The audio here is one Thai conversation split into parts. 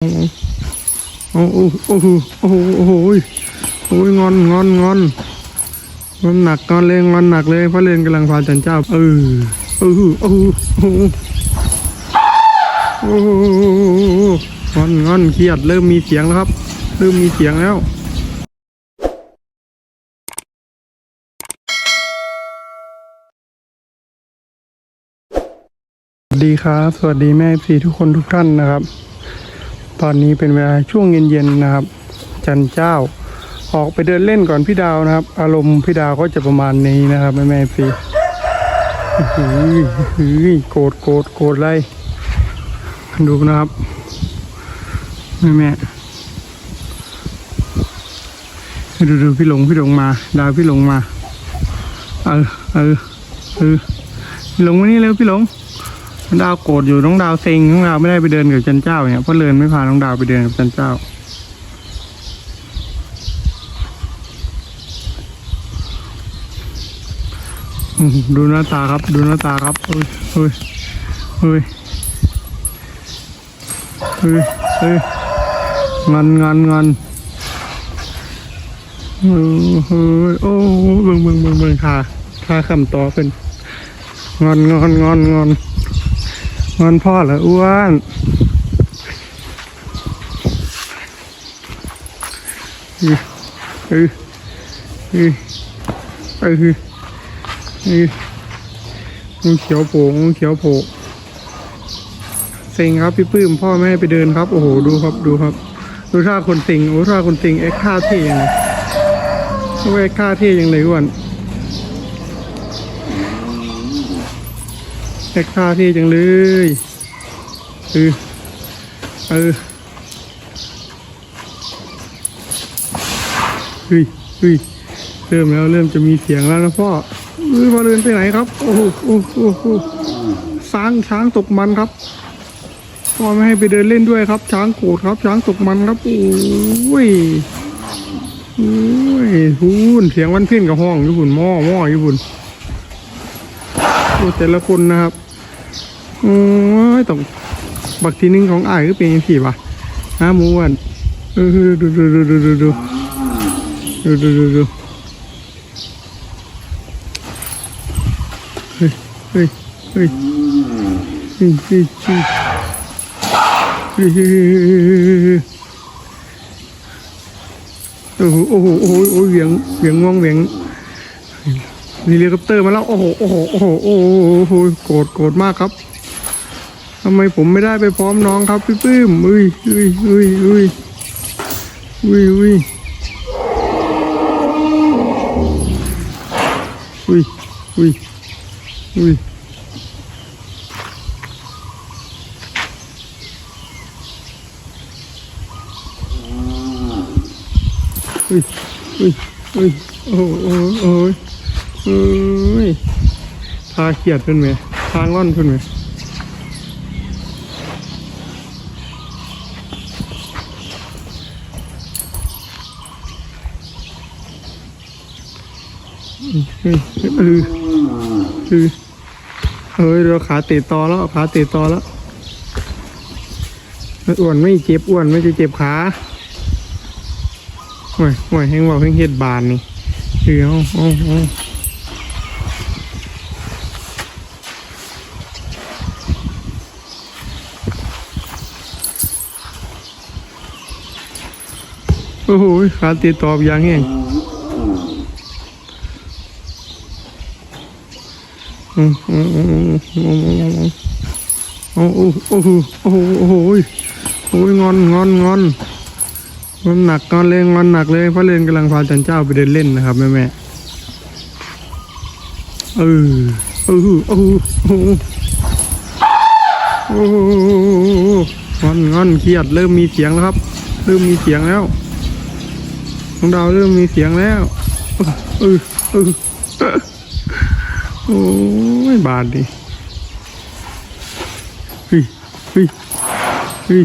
โอ้โหโอ้โหโอ้โหโอ้โหโอ้ยงอนงอนงอนงอนหนักงอนเลยงอนหนักเลยพระเรนกำลังพาจันเจ้าเออเออโอ้โหโอ้โหโอ้โหงอนงอนเครียดเริ่มมีเสียงแล้วครับ เริ่มมีเสียงแล้วสวัสดีครับ สวัสดีแม่พีทุกคนทุกท่านนะครับ ตอนนี้เป็นเวลาช่วงเย็นๆนะครับ จันเจ้า ออกไปเดินเล่นก่อนพี่ดาวนะครับ อารมณ์พี่ดาวก็จะประมาณนี้นะครับแม่แม่พีหือหือโกรธโกรธโกรธไรดูนะครับแม่แม่ดูดูพี่หลงพี่หลงมา ดาวพี่หลงมา เออเออเออพี่หลงมานี่เร็วพี่หลง น้องดาวโกรธอยู่น้องดาวเซ็งน้องดาวไม่ได้ไปเดินกับจันเจ้าเนี่ยเพราะเลินไม่พาน้องดาวไปเดินกับจันเจ้า ดูหน้าตาครับ ดูหน้าตาครับเฮ้ยเฮ้ยเฮ้ยเฮ้ยเฮ้ยงอนงอนงอนเออเฮ้ยโอ้เบิ่งเบิ่งเบิ่งเบิ่งขาขาคำต่อเป็นงอนงอนงอนงอน งอนพ่อเหรออ้วนเออเออเออเออเอองูเขียวโผล่งูเขียวโผล่เซ็งครับพี่ปื้มพ่อแม่ไปเดินครับ โอ้โหดูครับดูครับ ดูท่าคนสิงโอ้ท่าคนสิงเอ็กท่าเท่ยังไงโอ้เอ็กท่าเท่ยังเลยอ้วนเอ็ กท่าเท่จังเลยเออเออเฮ้ยเฮ้ยเริ่มแล้วเริ่มจะมีเสียงแล้วนะพ่อเออมาเดินไปไหนครับ โอ้โหโอ้โหโอ้โหช้างช้างตกมันครับพ่อไม่ให้ไปเดินเล่นด้วยครับ ช้างโกรธครับ ช้างตกมันครับ โอ้ยโอ้ยพูนเสียงวันเพ่นกับห้องญี่ปุ่นหม้อหม้อญี่ปุ่นแต่ละคนนะครับ โอ้ยต้องบักทีนึงของอ้ายก็เป็นยังสี่ะฮะหมูอ้วันเออดูดูดูดูดูดูดูดูดูดูเฮ้ยเฮ้ยเฮ้ยเฮ้ยเฮ้ยเฮ้ยโอ้โหโอ้โหโอ้โหโอ้โหเหวียงเหวียงงวงเหวียงมีเฮลิคอปเตอร์มาแล้ว โอ้โหโอ้โหโอ้โหโอ้โหโกรธโกรธมากครับ ทำไมผมไม่ได้ไปพร้อมน้องครับพี่ปื้มอุ้ยอุ้ยอุ้ยอุ้ยอุ้ยอุ้ยอุ้ยอุ้ยอุ้ยอุ้ยอุ้ยอุ้ยโอ้โหโอ้โหโอ้โหโอ้ยพาเขียดเพิ่นไหมพางล่อนเพิ่นไหม เฮ้ยเออเออเฮ้ยเราขาเตะต่อแล้วขาเตะต่อแล้วอ้วนไม่เจ็บอ้วนไม่จะเจ็บขาห่วยห่วยแห้งว่าเพิ่งเฮ็ดบานนี่เดี๋ยวโอ้โอ้โอ้โหขาตีตอบอย่างแห้ง อืมอืมอืมอืมอืมโอ้โหโอ้โหโอ้โหโอ้โหโอ้ยงอนงอนงอนงอนหนักงอนเลยงอนหนักเลยพระเรนกำลังพาจันเจ้าไปเดินเล่นนะครับแม่แม่เออเออเออโอ้โหโอ้โหงอนงอนเครียดเริ่มมีเสียงแล้วครับ เริ่มมีเสียงแล้วน้องดาวเริ่มมีเสียงแล้วเออเออ โอ้ยบาดดิเฮ้ยเฮ้ยเฮ้ย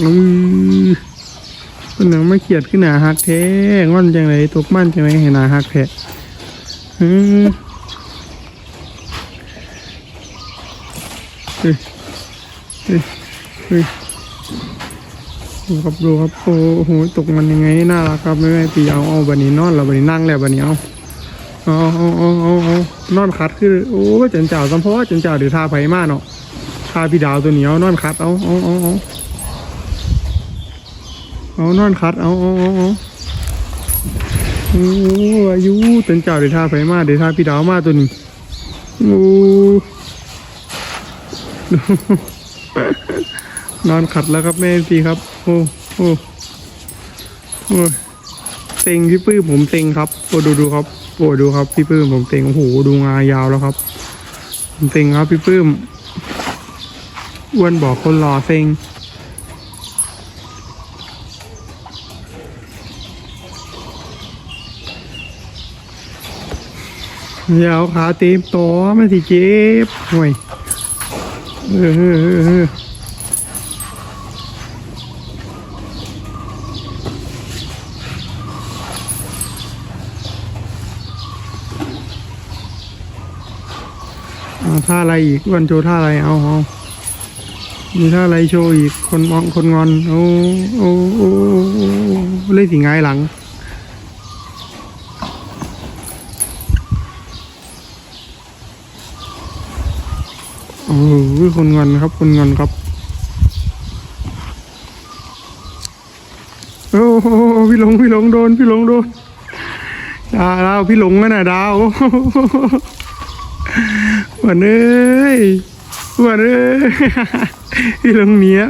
อืมคนหนังไม่เขียดขึ้นหนาหักแท้งอนจังไรตกมันจังไรให้หนาหักแท้อืมเฮ้ยเฮ้ยเฮ้ย ดูครับดูครับโอ้โหตกมันยังไงน่ารักครับไม่ไม่ปีเอาเอาบันนี้นอนแล้วบันนี้นั่งแล้วบันนี้เอาเอาเอาเอาเอาเอานอนคัดคือโอ้ยจันจ้าสัมพอจันจ้าเดี๋ยวทาไผมาเนาะทาพี่ดาวตัวเหนียวนอนคัดเอาเอาเอาเอาเอานอนคัดเอาเอาเอาเอาโอ้อายุเป็นจ้าเดี๋ยวทาไฟมาเดี๋ยวทาพี่ดาวมาตัวนี้โอ้ นอนขัดแล้วครับแม่พีครับ โอ้โอ้โอ้ยเต็งพี่ปื้มผมเต็งครับโอ้ดูดูครับโอ้ดูครับพี่ปื้มผมเต็งโอ้โหดูงายาวแล้วครับผมเต็งครับพี่ปื้มอ้วนบอกคนรอเต็งยาเอาขาเต็มต่อมันสิเจ็บห่วย ท่าอะไรอีกวันโชว์ท่าอะไรเอาเอามีท่าอะไรโชว์อีกคนมองคนงอน โอ้โอ้โอ้เล่นสีงายหลัง โอ้โหคนงอนครับคนงอนครับ โอ้โหพี่หลงพี่หลงโดนพี่หลงโดนดาวดาวพี่หลงนั่นน่ะดาววานเอ้ยวานเอ้ยพี่หลงเนี้ย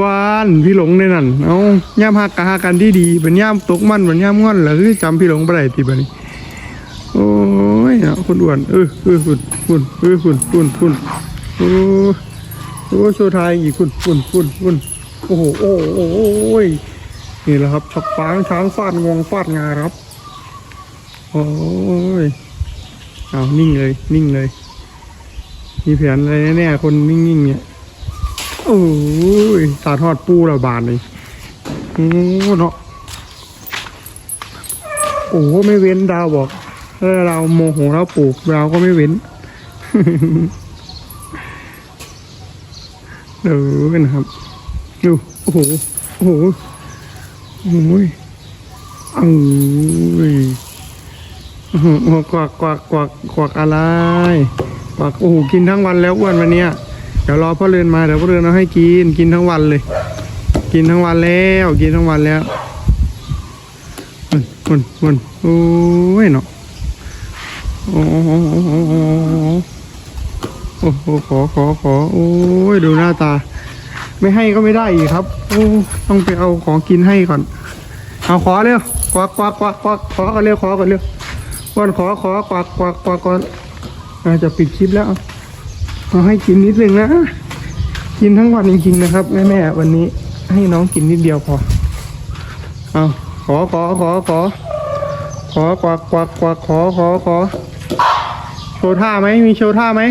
วานพี่หลงในนั่นเอาย่ามหักกะหักกันที่ดีเป็นย่ามตกมันเป็นย่ามงอนเหรอคือจำพี่หลงไปได้ทีบัดนี้โอ้ ยเอาคนอ้วนเออเออฝุ่นฝุ่นเออฝุ่นฝุ่นฝุ่นโอ้โอ้โชว์ไทยอีกฝุ่นฝุ่นฝุ่นฝุ่นโอ้โหโอ้โหโอ้ยนี่แหละครับชักฟางช้างฟาดงวงฟาดงาครับโอ้ยเอานิ่งเลยนิ่งเลย มีแผนอะไรแน่ๆคนนิ่งๆเนี่ยโอ้ยสาทอดปูระบาดเลยโอ้เนาะโอ้ไม่เว้นดาวบอก ถ้าเราโมโหเราปลูกเราก็ไม่เว้นเออนะครับดูโอ้โหโอ้โหโอ้ยเอ้ยโอ้โหกวักกวักกวักกวักอะไรกวักโอ้โหกินทั้งวันแล้วอ้วนวันเนี้ยเดี๋ยวรอพ่อเรือนมาเดี๋ยวพ่อเรือนเอาให้กินกินทั้งวันเลย กินทั้งวันแล้วกินทั้งวันแล้วมันมันมันโอ้ยเนาะ โอ้โหโอ้โหขอขอขอโอ้ยดูหน้าตา ไม่ให้ก็ไม่ได้อีกครับโอ้ต้องไปเอาของกินให้ก่อน เอาขอเร็วควักควักควักควักขอกันเร็วขอกันเร็วก่อนขอขอควักควักควักก่อนอาจะปิดคลิปแล้วเอาให้กินนิดนึงนะกินทั้งวันจริงๆนะครับแม่แม่ๆวันนี้ให้น้องกินนิดเดียวพอเอาขอขอขอขอขอกวักกวักกวักขอขอขอ โชว์ท่าไหมมีโชว์ท่าไหม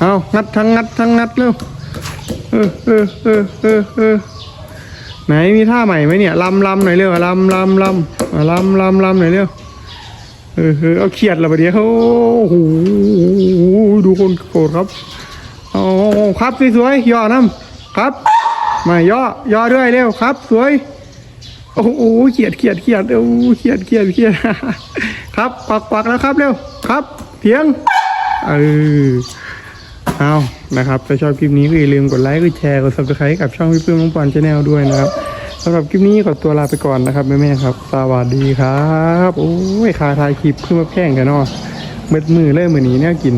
เอางัดทั้งงัดทั้งงัดเร็วเออเออเออเออเออไหนมีท่าใหม่ไหมเนี่ยลำลำหน่อยเร็วลำลำลำอะลำลำลำหน่อยเร็วเออเออเอาเขียดละประเดี๋ยวโอ้โหดูคนโกรธครับเอครับสวยๆย่อน้ำครับมาย่อย่อด้วยเร็วครับ สวย โอ้โหเขียดเขียดเขียดโอ้โหเขียดเขียดเขียดครับควักควักแล้วครับเร็วครับเถียงเออเอานะครับถ้าชอบคลิปนี้ก็อย่าลืมกดไลค์กดแชร์กด subscribe กับช่องพี่เพื่อนน้องปอนชาแนลด้วยนะครับสำหรับคลิปนี้ขอตัวลาไปก่อนนะครับแม่ๆครับ สวัสดีครับ โอ้ยคาทายคลิปขึ้นมาแพงกันเนาะเม็ดมือเลยมือนี้เนี่ยกิน